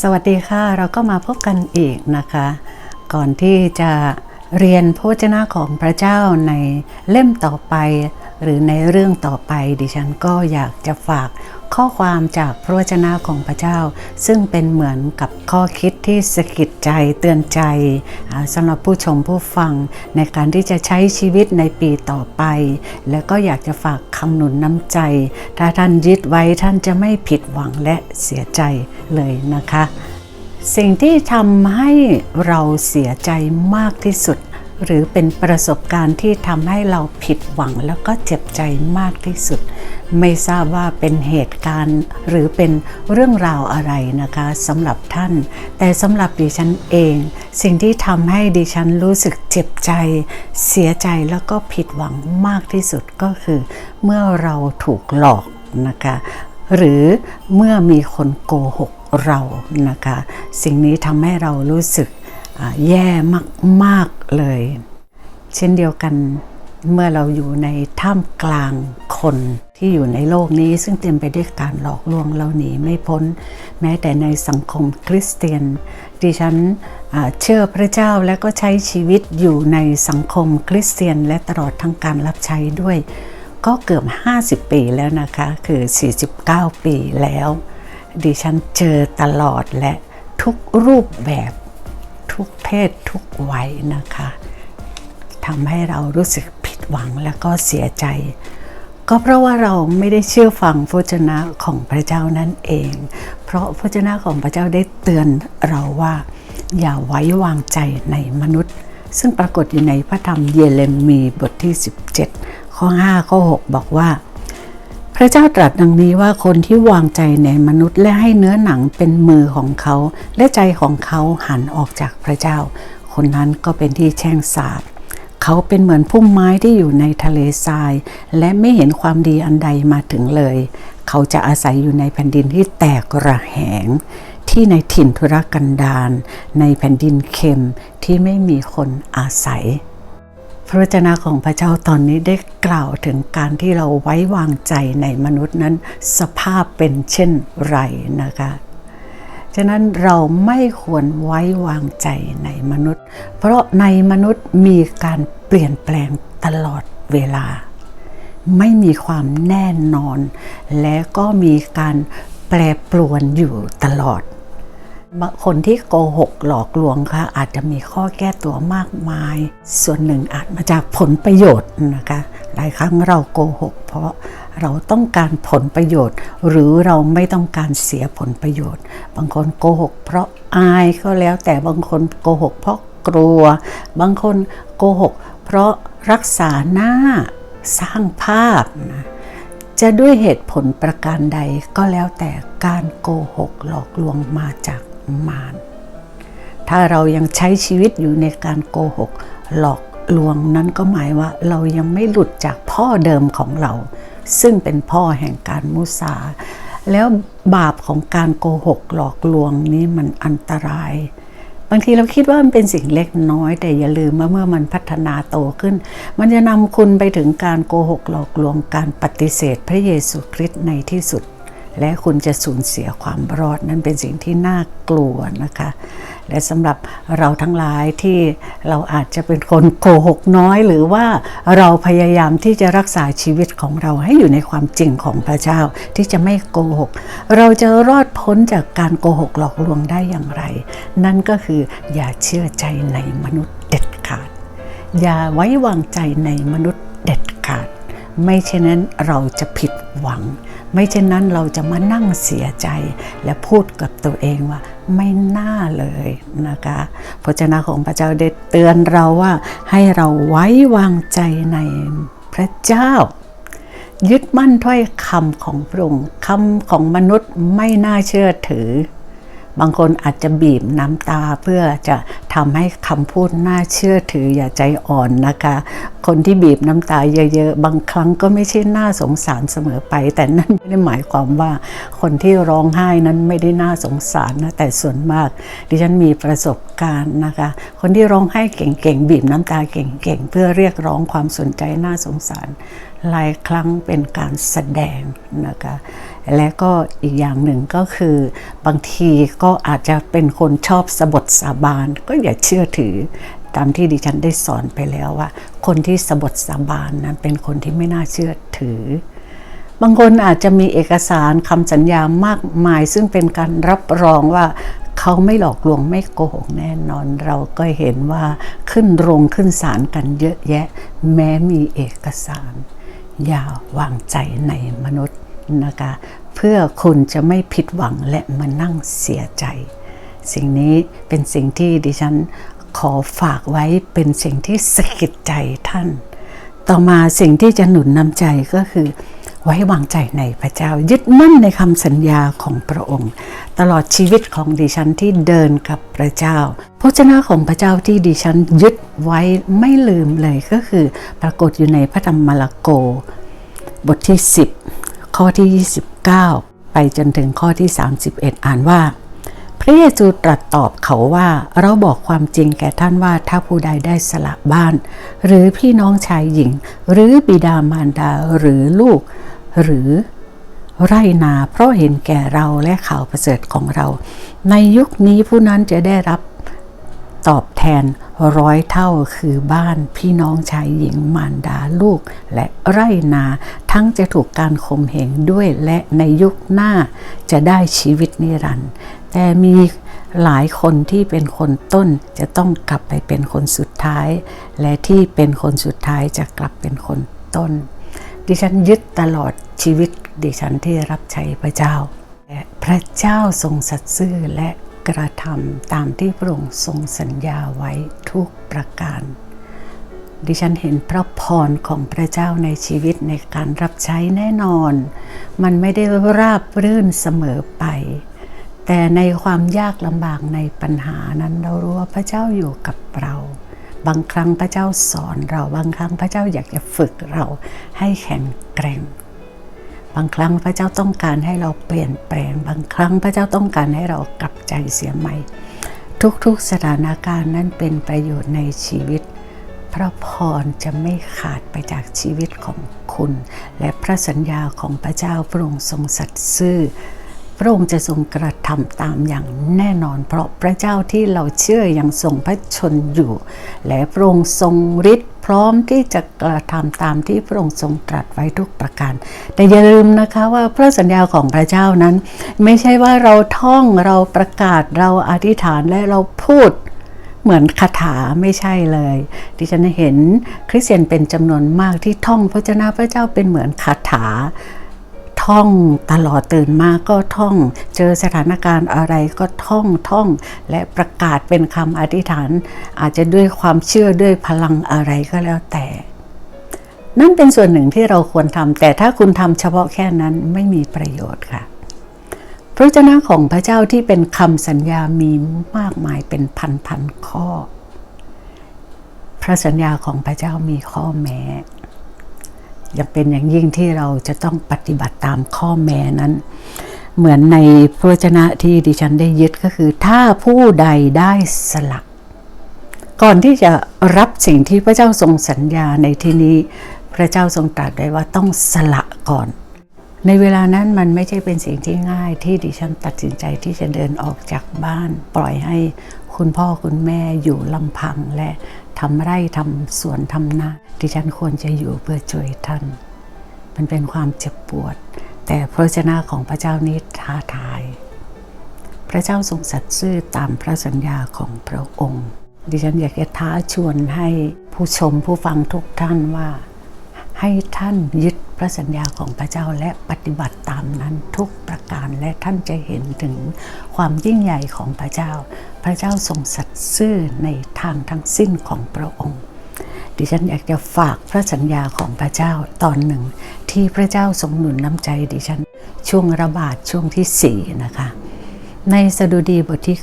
สวัสดีค่ะ เราก็มาพบกันอีกนะคะ ก่อนที่จะเรียนพระวจนะของพระเจ้าในเล่มต่อไป หรือในเรื่องต่อไปดิฉันก็อยากจะฝาก ข้อความจากพระวจนะของพระเจ้า ซึ่งเป็นเหมือนกับข้อคิดที่สะกิดใจเตือนใจสำหรับผู้ชมผู้ฟังในการที่จะใช้ชีวิตในปีต่อไป แล้วก็อยากจะฝากคำหนุนน้ำใจ ถ้าท่านยึดไว้ท่านจะไม่ผิดหวังและเสียใจเลยนะคะ สิ่งที่ทำให้เราเสียใจมากที่สุด หรือเป็นประสบการณ์ที่ทำให้เราผิดหวังแล้วก็เจ็บใจมากที่สุด ไม่ทราบว่าเป็นเหตุการณ์ หรือเป็นเรื่องราวอะไรนะคะสำหรับท่าน แต่สำหรับดิฉันเอง สิ่งที่ทำให้ดิฉันรู้สึกเจ็บใจ เสียใจแล้วก็ผิดหวังมากที่สุดก็คือ เมื่อเราถูกหลอกนะคะหรือเมื่อมีคนโกหกเรานะคะ สิ่งนี้ทำให้เรารู้สึก แย่มากๆเลย เช่นเดียวกันเมื่อเราอยู่ในท่ามกลางคนที่อยู่ในโลกนี้ ซึ่งเต็มไปด้วยการหลอกลวงเราหนีไม่พ้น แม้แต่ในสังคมคริสเตียน ดิฉันเชื่อพระเจ้าและก็ใช้ชีวิตอยู่ในสังคมคริสเตียน และตลอดทั้งการรับใช้ด้วย ก็เกือบ 50 ปีแล้วนะคะ คือ 49 ปีแล้ว ดิฉันเจอตลอดและทุกรูปแบบ ทุกเพศทุกวัยนะคะทำให้เรารู้สึกผิดหวังและก็เสียใจ ก็เพราะว่าเราไม่ได้เชื่อฟังพระวจนะของพระเจ้านั่นเอง เพราะพระวจนะของพระเจ้าได้เตือนเราว่า อย่าไว้วางใจในมนุษย์ ซึ่งปรากฏอยู่ในพระธรรมเยเรมีบทที่ 17 ข้อ 5 ข้อ 6 บอกว่า พระเจ้าตรัสดังนี้ว่าคนที่วางใจในมนุษย์และให้เนื้อหนังเป็นมือของเขา และใจของเขาหันออกจากพระเจ้า คนนั้นก็เป็นที่แช่งสาบเขาเป็นเหมือนพุ่มไม้ที่อยู่ในทะเลทราย และไม่เห็นความดีอันใดมาถึงเลย เขาจะอาศัยอยู่ในแผ่นดินที่แตกระแหง ที่ในถิ่นธุรกันดารในแผ่นดินเค็มที่ไม่มีคนอาศัย พระวจนะของพระเจ้าตอนนี้ได้กล่าวถึงการที่เราไว้วางใจในมนุษย์นั้น สภาพเป็นเช่นไรนะคะฉะนั้นเราไม่ควรไว้วางใจในมนุษย์ เพราะในมนุษย์มีการเปลี่ยนแปลงตลอดเวลา ไม่มีความแน่นอน และก็มีการแปรปรวนอยู่ตลอด คนที่โกหกหลอกลวงค่ะอาจจะมีข้อแก้ตัวมากมาย ส่วนหนึ่งอาจมาจากผลประโยชน์นะคะหลายครั้งเราโกหก เพราะเราต้องการผลประโยชน์ หรือเราไม่ต้องการเสียผลประโยชน์ บางคนโกหก เพราะอายก็แล้วแต่บางคนโกหก เพราะกลัว บางคนโกหก เพราะรักษาหน้าสร้างภาพนะจะด้วยเหตุผลประการใดก็แล้วแต่การโกหกหลอกลวงมาจาก มาร ถ้าเรายังใช้ชีวิตอยู่ในการโกหก หลอกลวงนั้นก็หมายว่าเรายังไม่หลุดจากพ่อเดิมของเรา ซึ่งเป็นพ่อแห่งการมุสา แล้วบาปของการโกหกหลอกลวงนี้มันอันตรายบางทีเราคิดว่ามันเป็นสิ่งเล็กน้อย แต่อย่าลืมว่าเมื่อมันพัฒนาโตขึ้น มันจะนำคุณไปถึงการโกหกหลอกลวงการปฏิเสธพระเยซูคริสต์ในที่สุด และคุณจะสูญเสียความรอดนั่นเป็นสิ่งที่น่ากลัวนะคะ และสำหรับเราทั้งหลายที่เราอาจจะเป็นคนโกหกน้อย หรือว่าเราพยายามที่จะรักษาชีวิตของเราให้อยู่ในความจริงของพระเจ้าที่จะไม่โกหก เราจะรอดพ้นจากการโกหกหลอกลวงได้อย่างไร นั่นก็คืออย่าเชื่อใจในมนุษย์เด็ดขาด อย่าไว้วางใจในมนุษย์เด็ดขาด ไม่เช่นนั้นเราจะผิดหวัง ไม่เช่นนั้นเราจะมานั่งเสียใจ และพูดกับตัวเองว่าไม่น่าเลยนะคะพระเจ้าของพระเจ้าได้เตือนเราว่าให้เราไว้วางใจในพระเจ้า ยึดมั่นถ้อยคำของพระองค์คำของมนุษย์ไม่น่าเชื่อถือ บางคนอาจจะบีบน้ำตาเพื่อจะทำให้คำพูดน่าเชื่อถืออย่าใจอ่อนนะคะ คนที่บีบน้ำตาเยอะๆ บางครั้งก็ไม่ใช่น่าสงสารเสมอไป แต่นั่นไม่ได้หมายความว่า คนที่ร้องไห้นั้นไม่ได้น่าสงสารนะแต่ส่วนมาก ดิฉันมีประสบการณ์นะคะ คนที่ร้องไห้เก่งๆบีบน้ำตาเก่งๆเพื่อเรียกร้องความสนใจน่าสงสารหลายครั้งเป็นการแสดงนะคะ และก็อีกอย่างหนึ่งก็คือบางทีก็อาจจะเป็นคนชอบสะบดสาบาน ก็อย่าเชื่อถือตามที่ดิฉันได้สอนไปแล้วว่า คนที่สะบดสาบานนั้นเป็นคนที่ไม่น่าเชื่อถือ บางคนอาจจะมีเอกสารคำสัญญามากมาย ซึ่งเป็นการรับรองว่าเขาไม่หลอกลวงไม่โกหกแน่นอน เราก็เห็นว่าขึ้นโรงขึ้นศาลกันเยอะแยะ แม้มีเอกสาร อย่าวางใจในมนุษย์ นะคะ เพื่อคุณจะไม่ผิดหวังและมานั่งเสียใจ สิ่งนี้เป็นสิ่งที่ดิฉันขอฝากไว้เป็นสิ่งที่สะกิดใจท่าน ต่อมาสิ่งที่จะหนุนนำใจก็คือไว้วางใจในพระเจ้า ยึดมั่นในคำสัญญาของพระองค์ ตลอดชีวิตของดิฉันที่เดินกับพระเจ้าพระเจ้าของพระเจ้าที่ดิฉันยึดไว้ไม่ลืมเลยก็คือ ปรากฏอยู่ในพระธรรมมาระโก บทที่ 10 ข้อที่ 29 ไปจนถึงข้อที่ 31 อ่านว่า พระเยซูตรัสตอบเขาว่าเราบอกความจริงแก่ท่านว่าถ้าผู้ใดได้สละบ้าน หรือพี่น้องชายหญิง หรือบิดามารดาหรือลูก หรือไรนาเพราะเห็นแก่เราและข่าวประเสริฐของเรา ในยุคนี้ผู้นั้นจะได้รับ ตอบแทนร้อยเท่าคือบ้านพี่น้องชายหญิงมารดาลูก และไรนา ทั้งจะถูกการข่มเหงด้วยและในยุคหน้าจะได้ชีวิตนิรันดร์แต่มีหลายคนที่เป็นคนต้นจะต้องกลับไปเป็นคนสุดท้าย และที่เป็นคนสุดท้ายจะกลับเป็นคนต้น ดิฉันยึดตลอดชีวิตดิฉันที่รับใช้พระเจ้าและพระเจ้าทรงสัตย์ซื่อและ กระทำตามที่พระองค์ทรงสัญญาไว้ทุกประการ ดิฉันเห็นพระพรของพระเจ้าในชีวิตในการรับใช้แน่นอน มันไม่ได้ราบรื่นเสมอไป แต่ในความยากลำบากในปัญหานั้นเรารู้ว่าพระเจ้าอยู่กับเราบางครั้งพระเจ้าสอนเราบางครั้งพระเจ้าอยากจะฝึกเราให้แข็งแกร่ง บางครั้งพระเจ้าต้องการให้เราเปลี่ยนแปลง บางครั้งพระเจ้าต้องการให้เรากลับใจเสียใหม่ ทุกๆสถานการณ์นั้นเป็นประโยชน์ในชีวิต พระพรจะไม่ขาดไปจากชีวิตของคุณ และพระสัญญาของพระเจ้าพระองค์ทรงสัตย์ซื่อ พระองค์จะทรงกระทำตามอย่างแน่นอน เพราะพระเจ้าที่เราเชื่อยังทรงพระชนอยู่ และพระองค์ทรงฤทธิ์พร้อมที่จะกระทำตามที่พระองค์ทรงตรัสไว้ทุกประการ แต่อย่าลืมนะคะว่าพระสัญญาของพระเจ้านั้น ไม่ใช่ว่าเราท่องเราประกาศเราอธิษฐานและเราพูดเหมือนคาถาไม่ใช่เลย ดิฉันเห็นคริสเตียนเป็นจำนวนมากที่ท่องพระเจ้าพระเจ้าเป็นเหมือนคาถา ท่องตลอดตื่นมาก็ท่อง เจอสถานการณ์อะไรก็ท่องท่อง และประกาศเป็นคำอธิษฐาน อาจจะด้วยความเชื่อด้วยพลังอะไรก็แล้วแต่ นั่นเป็นส่วนหนึ่งที่เราควรทำแต่ถ้าคุณทำเฉพาะแค่นั้นไม่มีประโยชน์ค่ะพระเจ้าของพระเจ้าที่เป็นคำสัญญามีมากมายเป็นพันพันข้อ พระสัญญาของพระเจ้ามีข้อแม้ ยังเป็นอย่างยิ่งที่เราจะต้องปฏิบัติตามข้อแม้นั้น เหมือนในพระวจนะที่ดิฉันได้ยึดก็คือ ถ้าผู้ใดได้สลักก่อนที่จะรับสิ่งที่พระเจ้าทรงสัญญาในที่นี้ พระเจ้าทรงตรัสได้ว่าต้องสละก่อน ในเวลานั้นมันไม่ใช่เป็นสิ่งที่ง่ายที่ดิฉันตัดสินใจที่จะเดินออกจากบ้าน ปล่อยให้คุณพ่อคุณแม่อยู่ลำพังและ ทำไร่ทำสวนทำนาดิฉันควรจะอยู่เพื่อช่วยท่าน มันเป็นความเจ็บปวด แต่พระเจ้าของพระเจ้านี้ท้าทาย พระเจ้าทรงสัตย์ซื่อตามพระสัญญาของพระองค์ ดิฉันอยากจะท้าชวนให้ผู้ชมผู้ฟังทุกท่านว่า ให้ท่านยึดพระสัญญาของพระเจ้าและปฏิบัติตามนั้นทุกประการและท่านจะเห็นถึงความยิ่งใหญ่ของพระเจ้า พระเจ้าทรงสัตย์ซื่อในทางทั้งสิ้นของพระองค์ ดิฉันอยากจะฝากพระสัญญาของพระเจ้าตอนหนึ่ง ที่พระเจ้าทรงหนุนน้ำใจดิฉัน ช่วงระบาดช่วงที่4นะคะ ในสดุดีบทที่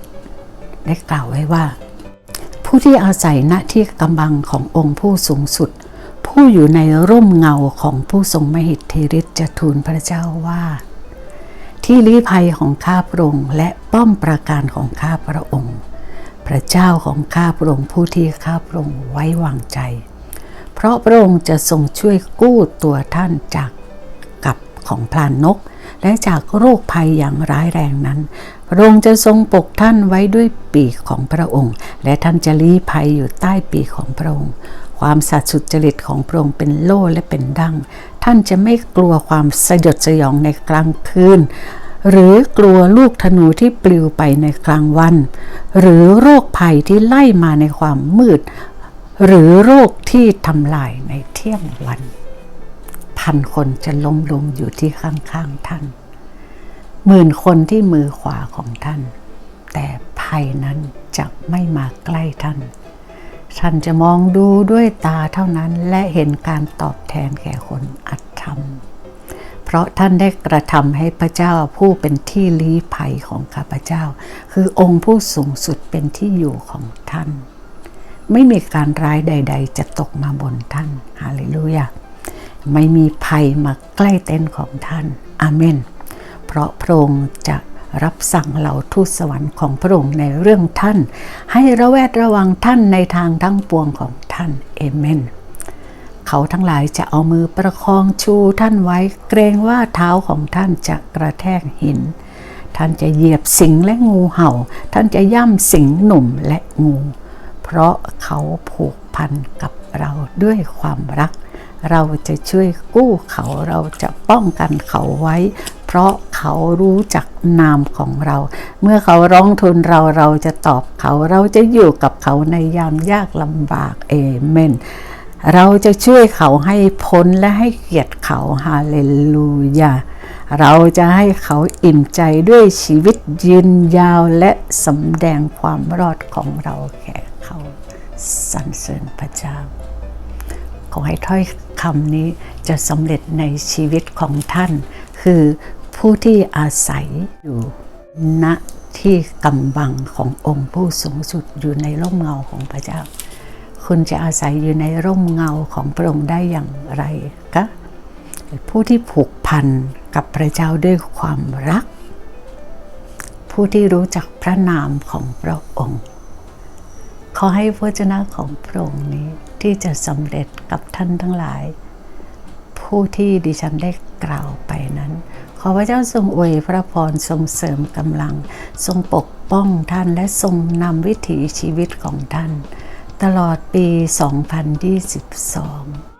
91 ได้กล่าวไว้ว่า ผู้ที่อาศัยณที่กำบังขององค์ผู้สูงสุด ผู้อยู่ในร่มเงาของผู้ทรงมหิทธิฤทธิ์จะทูลพระเจ้าว่า ที่ลี้ภัยของข้าพระองค์และป้อมปราการของข้าพระองค์ พระเจ้าของข้าพระองค์ผู้ที่ข้าพระองค์ไว้วางใจ เพราะพระองค์จะทรงช่วยกู้ตัวท่านจากกับของพลานนก และจากโรคภัยอย่างร้ายแรงนั้นพระองค์จะทรงปกท่านไว้ด้วยปีกของพระองค์ และท่านจะลี้ภัยอยู่ใต้ปีกของพระองค์ ความสัตย์สุจริตของพระองค์เป็นโล่และเป็นดั้ง ท่านจะไม่กลัวความสยดสยองในกลางคืน หรือกลัวลูกธนูที่ปลิวไปในกลางวัน หรือโรคภัยที่ไล่มาในความมืด หรือโรคที่ทำลายในเที่ยงวัน พันคนจะล้มลงอยู่ที่ข้างๆท่านหมื่นคนที่มือขวาของท่าน แต่ภัยนั้นจะไม่มาใกล้ท่าน ท่านจะมองดูด้วยตาเท่านั้นและเห็นการตอบแทนแก่คนอัตธรรม เพราะท่านได้กระทำให้พระเจ้าผู้เป็นที่ลี้ภัยของข้าพเจ้า คือองค์ผู้สูงสุดเป็นที่อยู่ของท่าน ไม่มีการร้ายใด ๆ จะตกมาบนท่านฮาเลลูยาไม่มีภัยมาใกล้เต็นท์ของท่านอาเมน เพราะพระองค์จะ รับสั่งเหล่าทูตสวรรค์ของพระองค์ในเรื่องท่าน ให้ระแวดระวังท่านในทางทั้งปวงของท่านเอเมนเขาทั้งหลายจะเอามือประคองชูท่านไว้เกรงว่าเท้าของท่านจะกระแทกหิน ท่านจะเหยียบสิงและงูเห่า ท่านจะย่ำสิงหนุ่มและงู เพราะเขาผูกพันกับเราด้วยความรัก เราจะช่วยกู้เขาเราจะป้องกันเขาไว้ เพราะเขารู้จักนามของเรา เมื่อเขาร้องทูลเราเราจะตอบเขาเราจะอยู่กับเขาในยามยากลำบากเอเมนเราจะช่วยเขาให้พ้นและให้เกียรติเขาฮาเลลูยาเราจะให้เขาอิ่มใจด้วยชีวิตยืนยาวและสำแดงความรอดของเราแก่เขาสรรเสริญพระเจ้า ขอให้ถ้อยคำนี้จะสำเร็จในชีวิตของท่าน คือ ผู้ที่อาศัยอยู่ณที่กำบังขององค์ผู้สูงสุดอยู่ในร่มเงาของพระเจ้า คุณจะอาศัยอยู่ในร่มเงาของพระองค์ได้อย่างไรคะผู้ที่ผูกพันกับพระเจ้าด้วยความรัก ผู้ที่รู้จักพระนามของพระองค์ ขอให้พระเจ้าของพระองค์นี้ที่จะสำเร็จกับท่านทั้งหลาย ผู้ที่ดิฉันได้กล่าวไปนั้น ขอพระเจ้าทรงอวยพระพรทรงเสริมกำลัง ทรงปกป้องท่านและทรงนำวิถีชีวิตของท่าน ตลอดปี 2022